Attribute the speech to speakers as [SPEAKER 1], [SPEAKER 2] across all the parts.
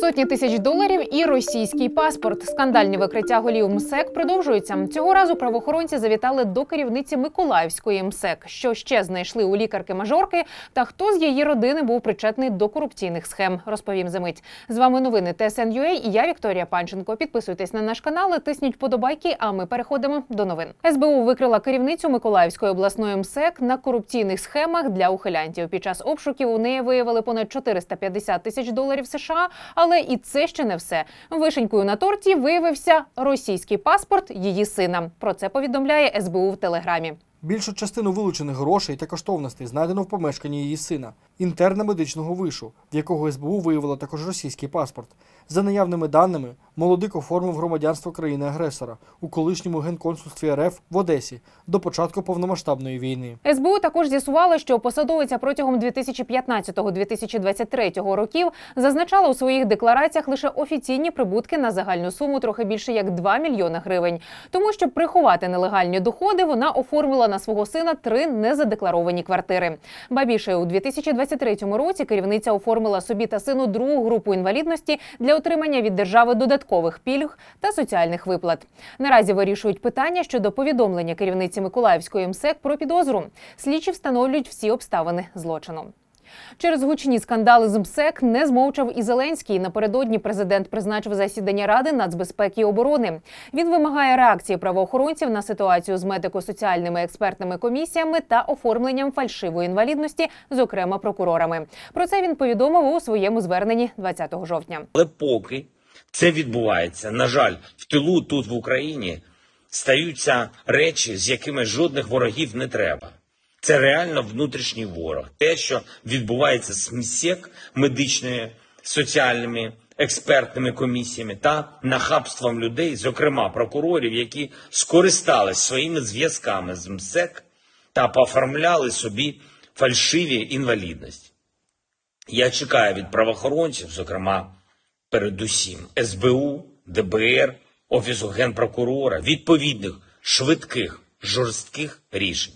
[SPEAKER 1] Сотні тисяч доларів і російський паспорт. Скандальні викриття голів МСЕК продовжуються. Цього разу правоохоронці завітали до керівниці Миколаївської МСЕК. Що ще знайшли у лікарки-мажорки, та хто з її родини був причетний до корупційних схем. Розповім за мить. З вами новини ТСН.UA і я Вікторія Панченко. Підписуйтесь на наш канал, тисніть подобайки. А ми переходимо до новин. СБУ викрила керівницю Миколаївської обласної МСЕК на корупційних схемах для ухилянтів. Під час обшуків у неї виявили понад 450 тисяч доларів США. Але і це ще не все. Вишенькою на торті виявився російський паспорт її сина. Про це повідомляє СБУ в телеграмі.
[SPEAKER 2] Більшу частину вилучених грошей та коштовностей знайдено в помешканні її сина, інтерна медичного вишу, в якого СБУ виявила також російський паспорт. За наявними даними, молодик оформив громадянство країни-агресора у колишньому генконсульстві РФ в Одесі до початку повномасштабної війни.
[SPEAKER 1] СБУ також з'ясувало, що посадовиця протягом 2015-2023 років зазначала у своїх деклараціях лише офіційні прибутки на загальну суму трохи більше як 2 мільйони гривень. Тому щоб приховати нелегальні доходи, вона оформила на свого сина три незадекларовані квартири. Ба більше у 2023 році керівниця оформила собі та сину другу групу інвалідності для отримання від держави додаткових пільг та соціальних виплат. Наразі вирішують питання щодо повідомлення керівниці Миколаївської МСЕК про підозру. Слідчі встановлюють всі обставини злочину. Через гучні скандали з МСЕК не змовчав і Зеленський. Напередодні президент призначив засідання ради нацбезпеки і оборони. Він вимагає реакції правоохоронців на ситуацію з медико-соціальними експертними комісіями та оформленням фальшивої інвалідності, зокрема прокурорами. Про це він повідомив у своєму зверненні 20 жовтня.
[SPEAKER 3] Але поки це відбувається, на жаль, в тилу тут в Україні стаються речі, з якими жодних ворогів не треба. Це реально внутрішній ворог. Те, що відбувається з МСЕК, медичними соціальними експертними комісіями та нахабством людей, зокрема прокурорів, які скористались своїми зв'язками з МСЕК та пооформляли собі фальшиві інвалідності. Я чекаю від правоохоронців, зокрема, передусім СБУ, ДБР, Офісу генпрокурора, відповідних швидких, жорстких рішень.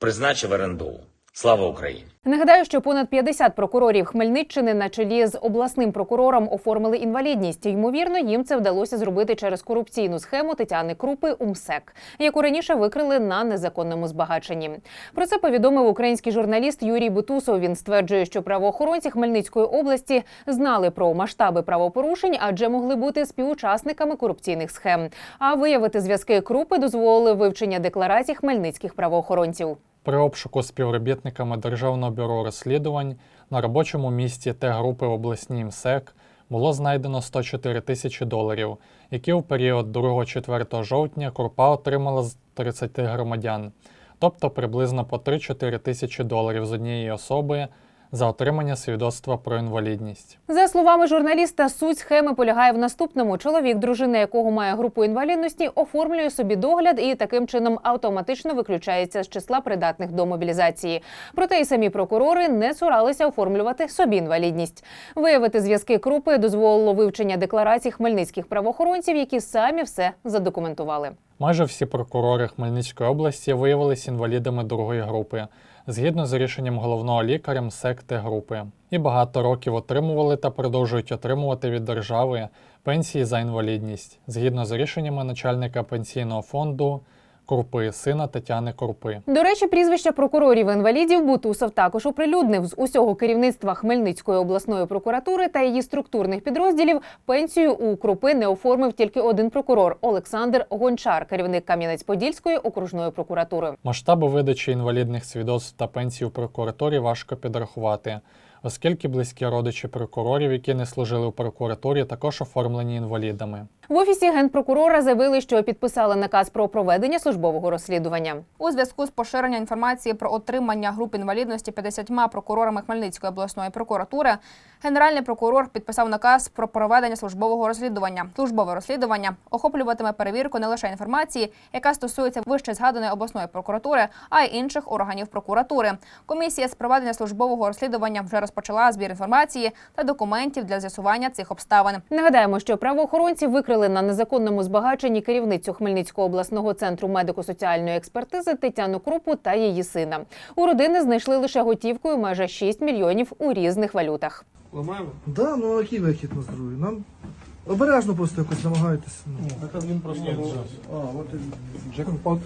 [SPEAKER 3] Призначив РНБО. Слава Україні!
[SPEAKER 1] Нагадаю, що понад 50 прокурорів Хмельниччини на чолі з обласним прокурором оформили інвалідність. Ймовірно, їм це вдалося зробити через корупційну схему Тетяни Крупи УМСЕК, яку раніше викрили на незаконному збагаченні. Про це повідомив український журналіст Юрій Бутусов. Він стверджує, що правоохоронці Хмельницької області знали про масштаби правопорушень, адже могли бути співучасниками корупційних схем. А виявити зв'язки Крупи дозволили вивчення декларацій хмельницьких правоохоронців.
[SPEAKER 4] При обшуку співробітниками Державного бюро розслідувань на робочому місці Т-групи в обласній МСЕК було знайдено 104 тисячі доларів, які в період 2-4 жовтня Крупа отримала з 30 громадян, тобто приблизно по 3-4 тисячі доларів з однієї особи за отримання свідоцтва про інвалідність.
[SPEAKER 1] За словами журналіста, суть схеми полягає в наступному: чоловік, дружина якого має групу інвалідності, оформлює собі догляд і таким чином автоматично виключається з числа придатних до мобілізації. Проте й самі прокурори не цуралися оформлювати собі інвалідність. Виявити зв'язки крупи дозволило вивчення декларацій хмельницьких правоохоронців, які самі все задокументували.
[SPEAKER 4] Майже всі прокурори Хмельницької області виявилися інвалідами другої групи, згідно з рішенням головного лікаря МСЕК Т-групи, і багато років отримували та продовжують отримувати від держави пенсії за інвалідність, згідно з рішеннями начальника пенсійного фонду Курпи, сина Тетяни Курпи.
[SPEAKER 1] До речі, прізвища прокурорів інвалідів Бутусов також оприлюднив з усього керівництва Хмельницької обласної прокуратури та її структурних підрозділів. Пенсію у Крупи не оформив тільки один прокурор Олександр Гончар, керівник Кам'янець-Подільської окружної прокуратури.
[SPEAKER 4] Масштаби видачі інвалідних свідоцтв та пенсій у прокуратурі важко підрахувати, оскільки близькі родичі прокурорів, які не служили у прокуратурі, також оформлені інвалідами.
[SPEAKER 1] В офісі генпрокурора заявили, що підписали наказ про проведення службового розслідування.
[SPEAKER 5] У зв'язку з поширенням інформації про отримання груп інвалідності 50 прокурорами Хмельницької обласної прокуратури, генеральний прокурор підписав наказ про проведення службового розслідування. Службове розслідування охоплюватиме перевірку не лише інформації, яка стосується вище згаданої обласної прокуратури, а й інших органів прокуратури. Комісія з проведення службового розслідування вже розпочала збір інформації та документів для з'ясування цих обставин.
[SPEAKER 1] Нагадаємо, що правоохоронці викрили на незаконному збагаченні керівницю Хмельницького обласного центру медико-соціальної експертизи Тетяну Крупу та її сина. У родини знайшли лише готівкою майже 6 мільйонів у різних валютах.
[SPEAKER 2] Ламаємо?
[SPEAKER 6] Да, ну а який вихід на здоров'я? Нам обережно просто якось намагайтеся. Ну.
[SPEAKER 2] Так він просто.
[SPEAKER 6] А, от і
[SPEAKER 2] Джекпот.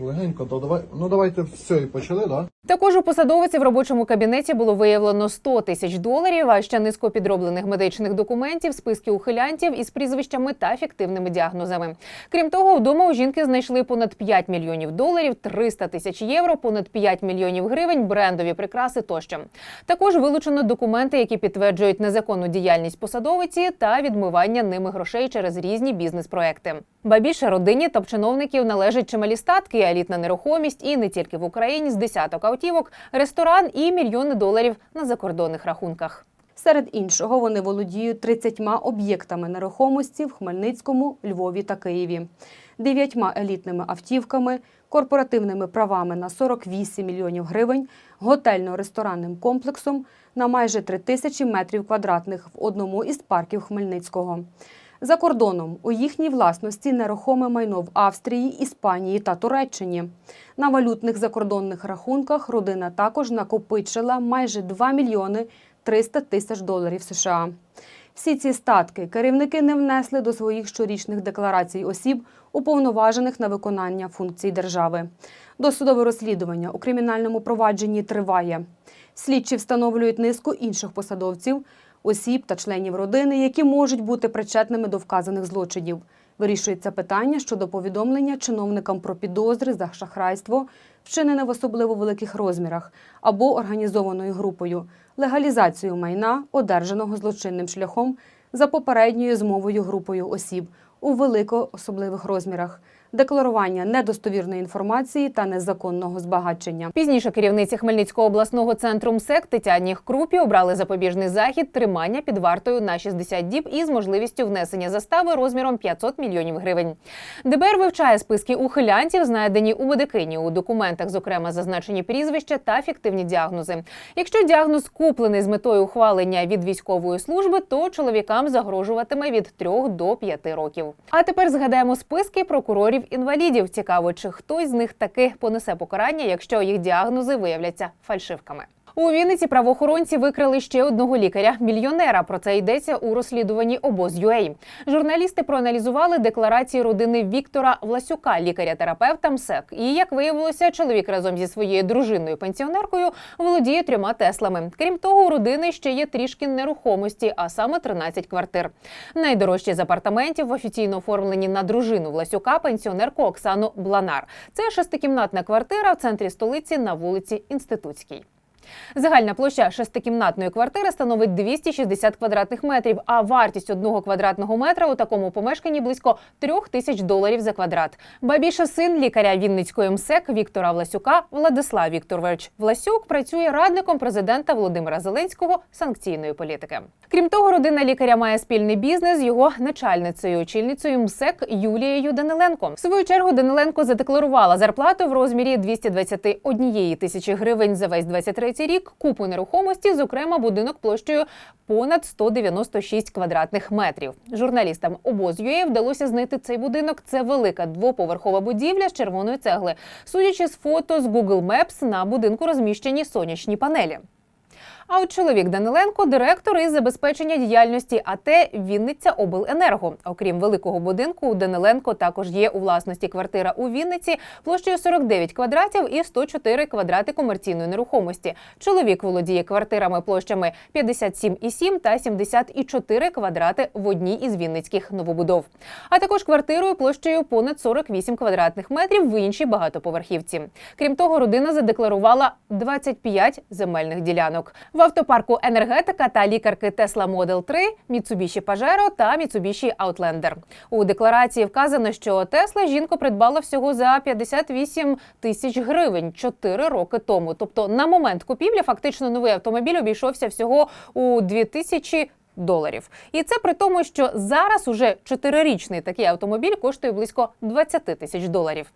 [SPEAKER 6] Легенько, то давай. Ну давайте все, і почали, да?
[SPEAKER 1] Також у посадовиці в робочому кабінеті було виявлено 100 тисяч доларів, а ще низку підроблених медичних документів, списки ухилянтів із прізвищами та фіктивними діагнозами. Крім того, вдома у жінки знайшли понад 5 мільйонів доларів, 300 тисяч євро, понад 5 мільйонів гривень, брендові прикраси тощо. Також вилучено документи, які підтверджують незаконну діяльність посадовиці та відмивання ними грошей через різні бізнес-проекти. Ба більше родині топ-чиновників належать чималі статки, елітна нерухомість і не тільки в Україні з десяток автівок, ресторан і мільйони доларів на закордонних рахунках.
[SPEAKER 7] Серед іншого, вони володіють 30 об'єктами нерухомості в Хмельницькому, Львові та Києві, дев'ятьма елітними автівками, корпоративними правами на 48 мільйонів гривень, готельно-ресторанним комплексом на майже 3 тисячі метрів квадратних в одному із парків Хмельницького. За кордоном у їхній власності нерухоме майно в Австрії, Іспанії та Туреччині. На валютних закордонних рахунках родина також накопичила майже 2 мільйони 300 тисяч доларів США. Всі ці статки керівники не внесли до своїх щорічних декларацій осіб, уповноважених на виконання функцій держави. Досудове розслідування у кримінальному провадженні триває. Слідчі встановлюють низку інших посадовців, осіб та членів родини, які можуть бути причетними до вказаних злочинів. Вирішується питання щодо повідомлення чиновникам про підозри за шахрайство, вчинене в особливо великих розмірах, або організованою групою, легалізацію майна, одержаного злочинним шляхом за попередньою змовою групою осіб у велико особливих розмірах, декларування недостовірної інформації та незаконного збагачення.
[SPEAKER 1] Пізніше керівниці Хмельницького обласного центру МСЕК Тетяні Крупі обрали запобіжний захід тримання під вартою на 60 діб із можливістю внесення застави розміром 500 мільйонів гривень. ДБР вивчає списки ухилянтів, знайдені у медикині. У документах, зокрема, зазначені прізвища та фіктивні діагнози. Якщо діагноз куплений з метою ухвалення від військової служби, то чоловікам загрожуватиме від 3 до 5 років. А тепер згадаємо списки прокурорів інвалідів. Цікаво, чи хтось з них таки понесе покарання, якщо їх діагнози виявляться фальшивками. У Вінниці правоохоронці викрили ще одного лікаря-мільйонера. Про це йдеться у розслідуванні обоз.UA. Журналісти проаналізували декларації родини Віктора Власюка, лікаря-терапевта МСЕК. І як виявилося, чоловік разом зі своєю дружиною пенсіонеркою володіє трьома теслами. Крім того, у родини ще є трішки нерухомості, а саме 13 квартир. Найдорожчі з апартаментів офіційно оформлені на дружину Власюка, пенсіонерку Оксану Бланар. Це шестикімнатна квартира в центрі столиці на вулиці Інститутській. Загальна площа шестикімнатної квартири становить 260 квадратних метрів, а вартість одного квадратного метра у такому помешканні близько трьох тисяч доларів за квадрат. Ба більше син лікаря Вінницької МСЕК Віктора Власюка Владислав Вікторович Власюк працює радником президента Володимира Зеленського санкційної політики. Крім того, родина лікаря має спільний бізнес з його начальницею, очільницею МСЕК Юлією Даниленко. В свою чергу Даниленко задекларувала зарплату в розмірі 221 тисячі гривень за весь 23 рік, купу нерухомості, зокрема будинок площею понад 196 квадратних метрів. Журналістам обоз.ua вдалося знайти цей будинок. Це велика двоповерхова будівля з червоної цегли. Судячи з фото з Google Maps, на будинку розміщені сонячні панелі. А от чоловік Даниленко директор із забезпечення діяльності АТ Вінниця Обленерго. Окрім великого будинку, у Даниленко також є у власності квартира у Вінниці площею 49 квадратів і 104 квадрати комерційної нерухомості. Чоловік володіє квартирами площами 57,7 та 74 квадрати в одній із вінницьких новобудов. А також квартирою площею понад 48 квадратних метрів в іншій багатоповерхівці. Крім того, родина задекларувала 25 земельних ділянок. В автопарку енергетика та лікарки Tesla Model 3, Mitsubishi Pajero та Mitsubishi Outlander. У декларації вказано, що Тесла жінка придбала всього за 58 тисяч гривень 4 роки тому. Тобто на момент купівлі фактично новий автомобіль обійшовся всього у 2000 доларів. І це при тому, що зараз уже чотирирічний такий автомобіль коштує близько 20 тисяч доларів.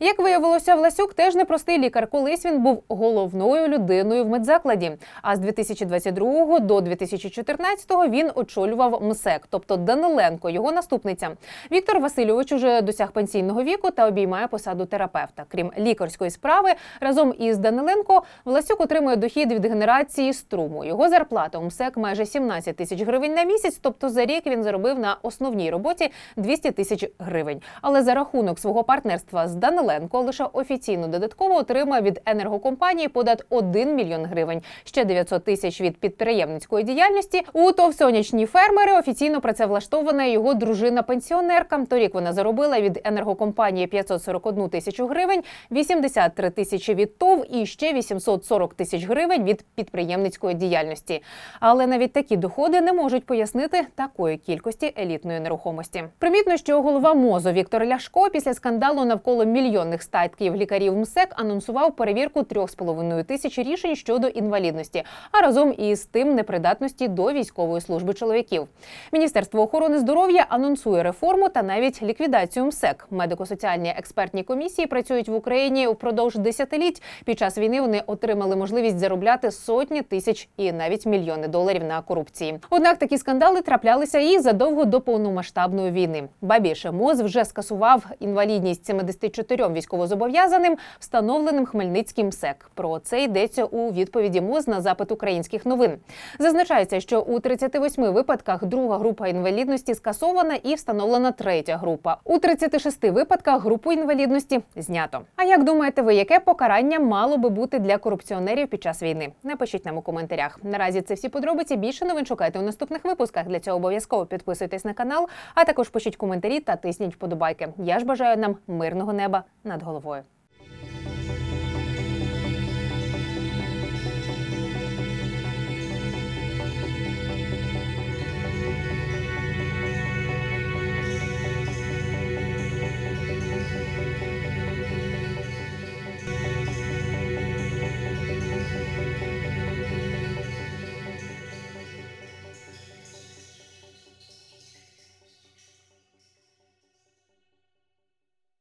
[SPEAKER 1] Як виявилося, Власюк теж непростий лікар. Колись він був головною людиною в медзакладі. А з 2022 до 2014 він очолював МСЕК, тобто Даниленко, його наступниця. Віктор Васильович уже досяг пенсійного віку та обіймає посаду терапевта. Крім лікарської справи, разом із Даниленко Власюк отримує дохід від генерації струму. Його зарплата у МСЕК майже 17 тисяч гривень на місяць. Тобто за рік він заробив на основній роботі 200 тисяч гривень. Але за рахунок свого партнерства з Даниленко лише офіційно додатково отримує від енергокомпанії понад 1 мільйон гривень. Ще 900 тисяч від підприємницької діяльності. У ТОВ «Сонячні фермери офіційно працевлаштована його дружина-пенсіонерка. Торік вона заробила від енергокомпанії 541 тисячу гривень, 83 тисячі від ТОВ і ще 840 тисяч гривень від підприємницької діяльності. Але навіть такі доходи не можуть пояснити такої кількості елітної нерухомості. Примітно, що голова МОЗу Віктор Ляшко після скандалу навколо мільйонних статків лікарів МСЕК анонсував перевірку 3,5 тисяч рішень щодо інвалідності, а разом із тим непридатності до військової служби чоловіків. Міністерство охорони здоров'я анонсує реформу та навіть ліквідацію МСЕК. Медико-соціальні експертні комісії працюють в Україні впродовж десятиліть. Під час війни вони отримали можливість заробляти сотні тисяч і навіть мільйони доларів на корупції. Однак такі скандали траплялися і задовго до повномасштабної війни. Ба більше МОЗ вже скасував інвалідність 74 військовозобов'язаним, встановленим Хмельницьким МСЕК. Про це йдеться у відповіді МОЗ на запит українських новин. Зазначається, що у 38 випадках друга група інвалідності скасована і встановлена третя група. У 36 випадках групу інвалідності знято. А як думаєте ви, яке покарання мало би бути для корупціонерів під час війни? Напишіть нам у коментарях. Наразі це всі подробиці. Більше новин шукайте у наступних випусках. Для цього обов'язково підписуйтесь на канал, а також пишіть коментарі та тисніть вподобайки. Я ж бажаю нам мирного неба над головою.